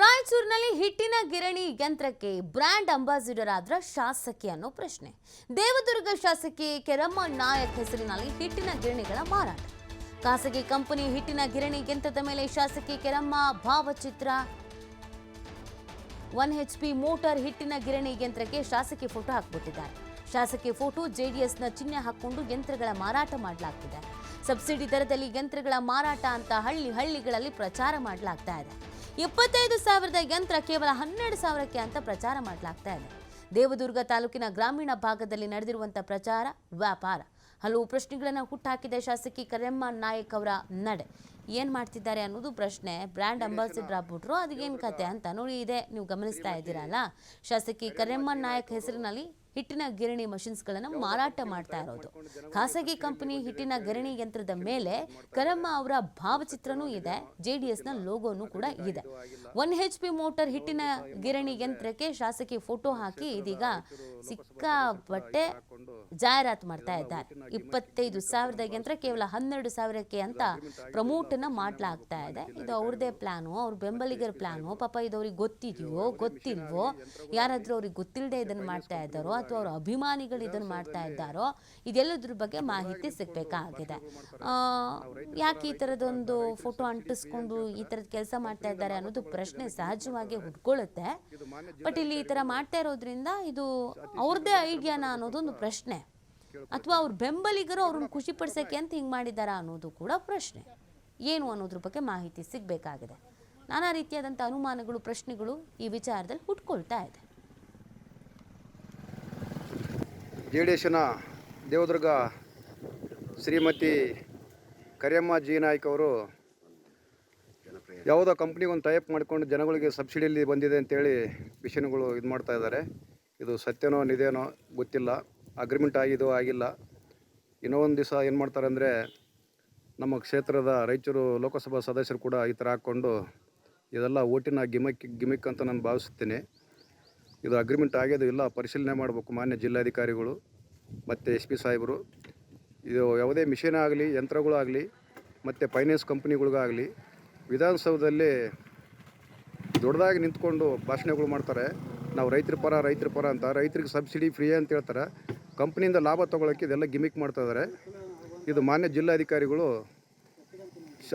ರಾಯಚೂರಿನಲ್ಲಿ ಹಿಟ್ಟಿನ ಗಿರಣಿ ಯಂತ್ರಕ್ಕೆ ಬ್ರ್ಯಾಂಡ್ ಅಂಬಾಸಿಡರ್ ಆದ್ರ ಶಾಸಕಿ ಅನ್ನೋ ಪ್ರಶ್ನೆ. ದೇವದುರ್ಗ ಶಾಸಕಿ ಕೆರಮ್ಮ ನಾಯಕ್ ಹೆಸರಿನಲ್ಲಿ ಹಿಟ್ಟಿನ ಗಿರಣಿಗಳ ಮಾರಾಟ. ಖಾಸಗಿ ಕಂಪನಿ ಹಿಟ್ಟಿನ ಗಿರಣಿ ಯಂತ್ರದ ಮೇಲೆ ಶಾಸಕಿ ಕೆರಮ್ಮ ಭಾವಚಿತ್ರ. ಒನ್ ಎಚ್ ಪಿ ಮೋಟಾರ್ ಹಿಟ್ಟಿನ ಗಿರಣಿ ಯಂತ್ರಕ್ಕೆ ಶಾಸಕಿ ಫೋಟೋ ಹಾಕ್ಬಿಟ್ಟಿದ್ದಾರೆ. ಶಾಸಕಿ ಫೋಟೋ ಜೆಡಿಎಸ್ನ ಚಿಹ್ನೆ ಹಾಕೊಂಡು ಯಂತ್ರಗಳ ಮಾರಾಟ ಮಾಡಲಾಗ್ತಿದೆ. ಸಬ್ಸಿಡಿ ದರದಲ್ಲಿ ಯಂತ್ರಗಳ ಮಾರಾಟ ಅಂತ ಹಳ್ಳಿ ಹಳ್ಳಿಗಳಲ್ಲಿ ಪ್ರಚಾರ ಮಾಡಲಾಗ್ತಾ ಇದೆ. ಇಪ್ಪತ್ತೈದು ಸಾವಿರದ ಯಂತ್ರ ಕೇವಲ ಹನ್ನೆರಡು ಸಾವಿರಕ್ಕೆ ಅಂತ ಪ್ರಚಾರ ಮಾಡಲಾಗ್ತಾ ಇದೆ. ದೇವದುರ್ಗ ತಾಲೂಕಿನ ಗ್ರಾಮೀಣ ಭಾಗದಲ್ಲಿ ನಡೆದಿರುವಂಥ ಪ್ರಚಾರ, ವ್ಯಾಪಾರ. ಹಲವು ಪ್ರಶ್ನೆಗಳನ್ನು ಹುಟ್ಟಾಕಿದೆ ಶಾಸಕಿ ಕರೆಮ್ಮ ನಾಯಕ್ ಅವರ ನಡೆ. ಏನ್ ಮಾಡ್ತಿದ್ದಾರೆ ಅನ್ನೋದು ಪ್ರಶ್ನೆ. ಬ್ರ್ಯಾಂಡ್ ಅಂಬಾಸಿಡರ್ ಆಗ್ಬಿಟ್ರು. ಅದಕ್ಕೇನು ಕತೆ ಅಂತ ನೋಡಿ ಇದೆ. ನೀವು ಗಮನಿಸ್ತಾ ಇದ್ದೀರಲ್ಲ? ಶಾಸಕಿ ಕರೆಮ್ಮನ್ ನಾಯಕ್ ಹೆಸರಿನಲ್ಲಿ ಹಿಟ್ಟಿನ ಗಿರಣಿ ಮಷಿನ್ಸ್ಗಳನ್ನು ಮಾರಾಟ ಮಾಡ್ತಾ ಇರೋದು. ಖಾಸಗಿ ಕಂಪನಿ ಹಿಟ್ಟಿನ ಗಿರಣಿ ಯಂತ್ರದ ಮೇಲೆ ಕರಮ್ಮ ಅವರ ಭಾವಚಿತ್ರನೂ ಇದೆ. ಜೆ ಡಿ ಎಸ್ನ ಲೋಗೋನು ಕೂಡ ಇದೆ. ಒನ್ ಹೆಚ್ ಪಿ ಮೋಟರ್ ಹಿಟ್ಟಿನ ಗಿರಣಿ ಯಂತ್ರಕ್ಕೆ ಶಾಸಕಿ ಫೋಟೋ ಹಾಕಿ ಇದೀಗ ಸಿಕ್ಕಾಪಟ್ಟೆ ಜಾಹೀರಾತು ಮಾಡ್ತಾ ಇದ್ದಾರೆ. ಇಪ್ಪತ್ತೈದು ಸಾವಿರದ ಯಂತ್ರ ಕೇವಲ ಹನ್ನೆರಡು ಸಾವಿರಕ್ಕೆ ಅಂತ ಪ್ರಮೋಟನ್ನ ಮಾಡ್ಲಾಗ್ತಾ ಇದೆ. ಇದು ಅವ್ರದ್ದೇ ಪ್ಲಾನು ಅವ್ರ ಬೆಂಬಲಿಗರ ಪ್ಲಾನು ಪಾಪ ಇದು ಅವ್ರಿಗೆ ಗೊತ್ತಿದೆಯೋ, ಗೊತ್ತಿಲ್ವೋ, ಯಾರಾದರೂ ಅವ್ರಿಗೆ ಗೊತ್ತಿಲ್ಲದೆ ಇದನ್ನು ಮಾಡ್ತಾ ಇದ್ದಾರೋ ಅಥವಾ ಅವ್ರ ಅಭಿಮಾನಿಗಳು ಇದನ್ನು ಮಾಡ್ತಾ ಇದ್ದಾರೋ, ಇದೆಲ್ಲದ್ರ ಬಗ್ಗೆ ಮಾಹಿತಿ ಸಿಗಬೇಕಾಗಿದೆ. ಯಾಕೆ ಈ ಥರದೊಂದು ಫೋಟೋ ಅಂಟಿಸ್ಕೊಂಡು ಈ ಥರದ ಕೆಲಸ ಮಾಡ್ತಾ ಇದ್ದಾರೆ ಅನ್ನೋದು ಪ್ರಶ್ನೆ ಸಹಜವಾಗಿ ಹುಡ್ಕೊಳ್ಳುತ್ತೆ ಬಟ್ ಇಲ್ಲಿ ಈ ಥರ ಮಾಡ್ತಾ ಇರೋದ್ರಿಂದ ಇದು ಅವ್ರದ್ದೇ ಐಡಿಯಾನ ಅನ್ನೋದೊಂದು ಪ್ರಶ್ನೆ. ಅಥವಾ ಅವ್ರ ಬೆಂಬಲಿಗರು ಅವ್ರನ್ನ ಖುಷಿ ಪಡಿಸೋಕೆ ಅಂತ ಹಿಂಗೆ ಮಾಡಿದ್ದಾರಾ ಅನ್ನೋದು ಕೂಡ ಪ್ರಶ್ನೆ. ಏನು ಅನ್ನೋದ್ರ ಬಗ್ಗೆ ಮಾಹಿತಿ ಸಿಗಬೇಕಾಗಿದೆ. ನಾನಾ ರೀತಿಯಾದಂಥ ಅನುಮಾನಗಳು, ಪ್ರಶ್ನೆಗಳು ಈ ವಿಚಾರದಲ್ಲಿ ಹುಟ್ಕೊಳ್ತಾ ಇದೆ. ಜೆ ದೇವದುರ್ಗ ಶ್ರೀಮತಿ ಕರಿಯಮ್ಮ ಜಿ ನಾಯ್ಕ ಅವರು ಯಾವುದೋ ಕಂಪ್ನಿಗೆ ಒಂದು ಟೈಪ್ ಮಾಡಿಕೊಂಡು ಜನಗಳಿಗೆ ಸಬ್ಸಿಡಿಯಲ್ಲಿ ಬಂದಿದೆ ಅಂತೇಳಿ ಮಿಷನ್ಗಳು ಇದು ಮಾಡ್ತಾ ಇದ್ದಾರೆ. ಇದು ಸತ್ಯನೋ ನಿದೇನೋ ಗೊತ್ತಿಲ್ಲ. ಅಗ್ರಿಮೆಂಟ್ ಆಗಿದೋ ಆಗಿಲ್ಲ. ಇನ್ನೊಂದು ದಿವಸ ಏನು ಮಾಡ್ತಾರೆ ಅಂದರೆ ನಮ್ಮ ಕ್ಷೇತ್ರದ ರೈತರು ಲೋಕಸಭಾ ಸದಸ್ಯರು ಕೂಡ ಈ ಥರ ಹಾಕ್ಕೊಂಡು ಇದೆಲ್ಲ ಓಟಿನ ಗಿಮಿಕ್ ಗಿಮಿಕ್ ಅಂತ ನಾನು ಭಾವಿಸುತ್ತೇನೆ ಇದು ಅಗ್ರಿಮೆಂಟ್ ಆಗ್ಯದು ಇಲ್ಲ ಪರಿಶೀಲನೆ ಮಾಡಬೇಕು ಮಾನ್ಯ ಜಿಲ್ಲಾಧಿಕಾರಿಗಳು, ಮತ್ತು ಎಸ್ ಪಿ ಸಾಹೇಬರು. ಇದು ಯಾವುದೇ ಮಿಷಿನ್ ಆಗಲಿ ಯಂತ್ರಗಳಾಗಲಿ ಮತ್ತು ಫೈನಾನ್ಸ್ ಕಂಪ್ನಿಗಳಿಗಾಗಲಿ ವಿಧಾನಸೌಧದಲ್ಲಿ ದೊಡ್ಡದಾಗಿ ನಿಂತ್ಕೊಂಡು ಭಾಷಣಗಳು ಮಾಡ್ತಾರೆ. ನಾವು ರೈತರ ಪರ ರೈತರ ಪರ ಅಂತ, ರೈತರಿಗೆ ಸಬ್ಸಿಡಿ ಫ್ರೀ ಅಂತ ಹೇಳ್ತಾರೆ. ಕಂಪ್ನಿಯಿಂದ ಲಾಭ ತೊಗೊಳಕ್ಕೆ ಇದೆಲ್ಲ ಗಿಮಿಕ್ ಮಾಡ್ತಾ ಇದ್ದಾರೆ ಇದು ಮಾನ್ಯ ಜಿಲ್ಲಾಧಿಕಾರಿಗಳು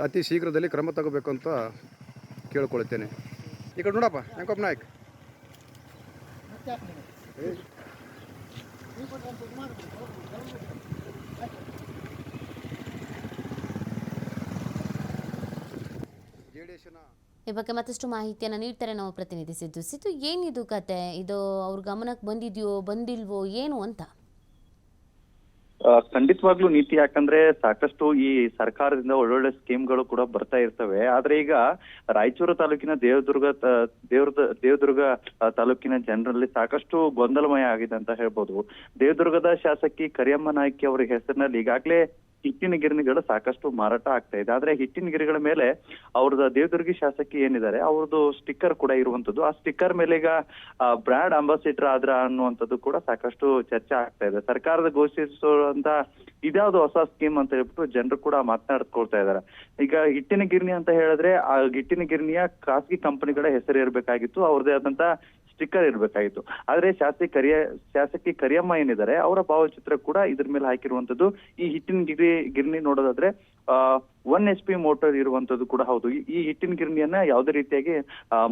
ಅತಿ ಶೀಘ್ರದಲ್ಲಿ ಕ್ರಮ ತಗೋಬೇಕು ಅಂತ ಕೇಳ್ಕೊಳ್ತೇನೆ. ಈ ಕಡೆ ನೋಡಪ್ಪ ಹೆಂಗಪ್ಪ ನಾಯಕ್. ಈ ಬಗ್ಗೆ ಮತ್ತಷ್ಟು ಮಾಹಿತಿಯನ್ನು ನೀಡ್ತಾರೆ ನಮ್ಮ ಪ್ರತಿನಿಧಿ ಸಿದ್ದು. ಸಿದ್ದು, ಏನಿದು ಕತೆ? ಇದು ಅವ್ರ ಗಮನಕ್ಕೆ ಬಂದಿದೆಯೋ, ಬಂದಿಲ್ವೋ, ಏನು ಅಂತ? ಖಂಡಿತವಾಗ್ಲೂ ನೀತಿ ಯಾಕಂದ್ರೆ ಸಾಕಷ್ಟು ಈ ಸರ್ಕಾರದಿಂದ ಒಳ್ಳೊಳ್ಳೆ ಸ್ಕೀಮ್ಗಳು ಕೂಡ ಬರ್ತಾ ಇರ್ತವೆ. ಆದ್ರೆ ಈಗ ರಾಯಚೂರು ತಾಲೂಕಿನ ದೇವದುರ್ಗ ದೇವ್ರದ, ದೇವದುರ್ಗ ತಾಲೂಕಿನ ಜನರಲ್ಲಿ ಸಾಕಷ್ಟು ಗೊಂದಲಮಯ ಆಗಿದೆ ಅಂತ ಹೇಳ್ಬೋದು. ದೇವದುರ್ಗದ ಶಾಸಕಿ ಕರಿಯಮ್ಮ ನಾಯ್ಕಿ ಅವರ ಹೆಸರಿನಲ್ಲಿ ಈಗಾಗಲೇ ಹಿಟ್ಟಿನ ಗಿರಣಿಗಳು ಸಾಕಷ್ಟು ಮಾರಾಟ ಆಗ್ತಾ ಇದೆ. ಆದ್ರೆ ಹಿಟ್ಟಿನ ಗಿರಿಗಳ ಮೇಲೆ ಅವ್ರದ್ದು ದೇವದುರ್ಗಿ ಶಾಸಕಿ ಏನಿದ್ದಾರೆ, ಅವ್ರದ್ದು ಸ್ಟಿಕ್ಕರ್ ಕೂಡ ಇರುವಂತದ್ದು ಆ ಸ್ಟಿಕ್ಕರ್ ಮೇಲೆ ಈಗ ಬ್ರಾಂಡ್ ಅಂಬಾಸಿಡರ್ ಆದ್ರ ಅನ್ನುವಂಥದ್ದು ಕೂಡ ಸಾಕಷ್ಟು ಚರ್ಚೆ ಆಗ್ತಾ ಇದೆ. ಸರ್ಕಾರದ ಘೋಷಿಸುವಂತ ಇದ್ಯಾವ್ದು ಹೊಸ ಸ್ಕೀಮ್ ಅಂತ ಹೇಳ್ಬಿಟ್ಟು ಜನರು ಕೂಡ ಮಾತನಾಡ್ಕೊಳ್ತಾ ಇದ್ದಾರೆ ಈಗ ಹಿಟ್ಟಿನ ಗಿರಣಿ ಅಂತ ಹೇಳಿದ್ರೆ, ಆ ಹಿಟ್ಟಿನ ಗಿರಣಿಯ ಖಾಸಗಿ ಕಂಪನಿಗಳ ಹೆಸರು ಇರಬೇಕಾಗಿತ್ತು. ಅವ್ರದೇ ಆದಂತ ಸ್ಟಿಕ್ಕರ್ ಇರಬೇಕಾಗಿತ್ತು ಆದ್ರೆ ಶಾಸಕಿ ಕರಿಯ, ಶಾಸಕಿ ಕರಿಯಮ್ಮ ಏನಿದ್ದಾರೆ, ಅವರ ಭಾವಚಿತ್ರ ಕೂಡ ಇದ್ರ ಮೇಲೆ ಹಾಕಿರುವಂತದ್ದು ಈ ಹಿಟ್ಟಿನ ಗಿರಿ, ಗಿರಣಿ ನೋಡೋದಾದ್ರೆ ಒನ್ ಎಚ್ ಪಿ ಮೋಟರ್ ಇರುವಂತದ್ದು ಕೂಡ ಹೌದು. ಈ- ಹಿಟ್ಟಿನ ಗಿರಣಿಯನ್ನ ಯಾವುದೇ ರೀತಿಯಾಗಿ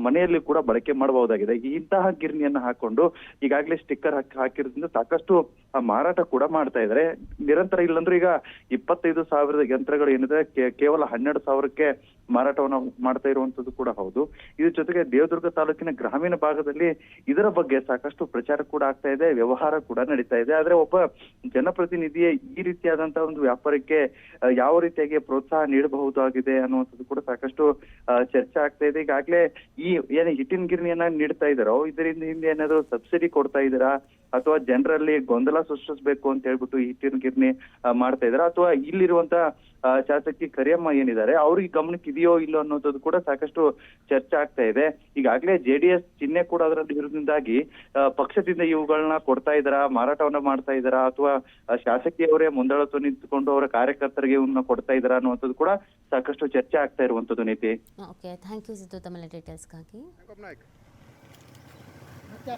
ಮನೆಯಲ್ಲಿ ಕೂಡ ಬಳಕೆ ಮಾಡಬಹುದಾಗಿದೆ. ಇಂತಹ ಗಿರಣಿಯನ್ನ ಹಾಕೊಂಡು ಈಗಾಗಲೇ ಸ್ಟಿಕ್ಕರ್ ಹಾಕಿ, ಹಾಕಿರೋದ್ರಿಂದ ಸಾಕಷ್ಟು ಮಾರಾಟ ಕೂಡ ಮಾಡ್ತಾ ಇದ್ದಾರೆ ನಿರಂತರ ಇಲ್ಲಂದ್ರೆ ಈಗ ಇಪ್ಪತ್ತೈದು ಸಾವಿರದ ಯಂತ್ರಗಳು ಏನಿದೆ ಕೇವಲ ಹನ್ನೆರಡು ಸಾವಿರಕ್ಕೆ ಮಾರಾಟವನ್ನು ಮಾಡ್ತಾ ಇರುವಂತದ್ದು ಕೂಡ ಹೌದು. ಇದ್ರ ಜೊತೆಗೆ ದೇವದುರ್ಗ ತಾಲೂಕಿನ ಗ್ರಾಮೀಣ ಭಾಗದಲ್ಲಿ ಇದರ ಬಗ್ಗೆ ಸಾಕಷ್ಟು ಪ್ರಚಾರ ಕೂಡ ಆಗ್ತಾ ಇದೆ, ವ್ಯವಹಾರ ಕೂಡ ನಡೀತಾ ಇದೆ. ಆದ್ರೆ ಒಬ್ಬ ಜನಪ್ರತಿನಿಧಿಯೇ ಈ ರೀತಿಯಾದಂತಹ ಒಂದು ವ್ಯಾಪಾರಕ್ಕೆ ಯಾವ ಯಾವ ರೀತಿಯಾಗಿ ಪ್ರೋತ್ಸಾಹ ನೀಡಬಹುದಾಗಿದೆ ಅನ್ನುವಂಥದ್ದು ಕೂಡ ಸಾಕಷ್ಟು ಚರ್ಚೆ ಆಗ್ತಾ ಇದೆ. ಈಗಾಗಲೇ ಈ ಏನು ಹಿಟ್ಟಿನ ಗಿರಣಿಯನ್ನ ನೀಡ್ತಾ ಇದಾರೋ ಇದರಿಂದ ಹಿಂದೆ ಏನಾದ್ರು ಸಬ್ಸಿಡಿ ಕೊಡ್ತಾ ಇದ್ದೀರಾ? ಅಥವಾ ಜನರಲ್ಲಿ ಗೊಂದಲ ಸೃಷ್ಟಿಸಬೇಕು ಅಂತ ಹೇಳ್ಬಿಟ್ಟು ಈ ಹಿಟ್ಟಿನ ಗಿರಣಿ ಆ, ಮಾಡ್ತಾ ಇದಾರೆ. ಅಥವಾ ಇಲ್ಲಿರುವಂತ ಶಾಸಕಿ ಕರಿಯಮ್ಮ ಏನಿದ್ದಾರೆ ಅವ್ರಿಗೆ ಗಮನಕ್ಕೆ ಇದೆಯೋ ಇಲ್ಲೋ ಅನ್ನೋದು ಕೂಡ ಸಾಕಷ್ಟು ಚರ್ಚೆ ಆಗ್ತಾ ಇದೆ. ಈಗಾಗಲೇ ಜೆಡಿಎಸ್ ಚಿಹ್ನೆ ಕೂಡ ಅದರಲ್ಲಿ ಇರೋದ್ರಿಂದಾಗಿ ಪಕ್ಷದಿಂದ ಇವುಗಳನ್ನ ಕೊಡ್ತಾ ಇದ್ದಾರಾ ಮಾರಾಟವನ್ನ ಮಾಡ್ತಾ ಇದಾರಾ ಅಥವಾ ಶಾಸಕಿಯವರೇ ಮುಂದಾಳತ್ವ ನಿಂತುಕೊಂಡು ಅವರ ಕಾರ್ಯಕರ್ತರಿಗೆ ಇವನ್ನ ಕೊಡ್ತಾ ಇದ್ದಾರಾ ಅನ್ನುವಂಥದ್ದು ಕೂಡ ಸಾಕಷ್ಟು ಚರ್ಚೆ ಆಗ್ತಾ ಇರುವಂತದ್ದು ನೀತಿ. ಓಕೆ ಥ್ಯಾಂಕ್ ಯು ಸಿದ್ದು ತಮ್ಮ ಡೀಟೇಲ್ಸ್ಗಾಗಿ ನಾಯ್ಕ ಮತ್ತೆ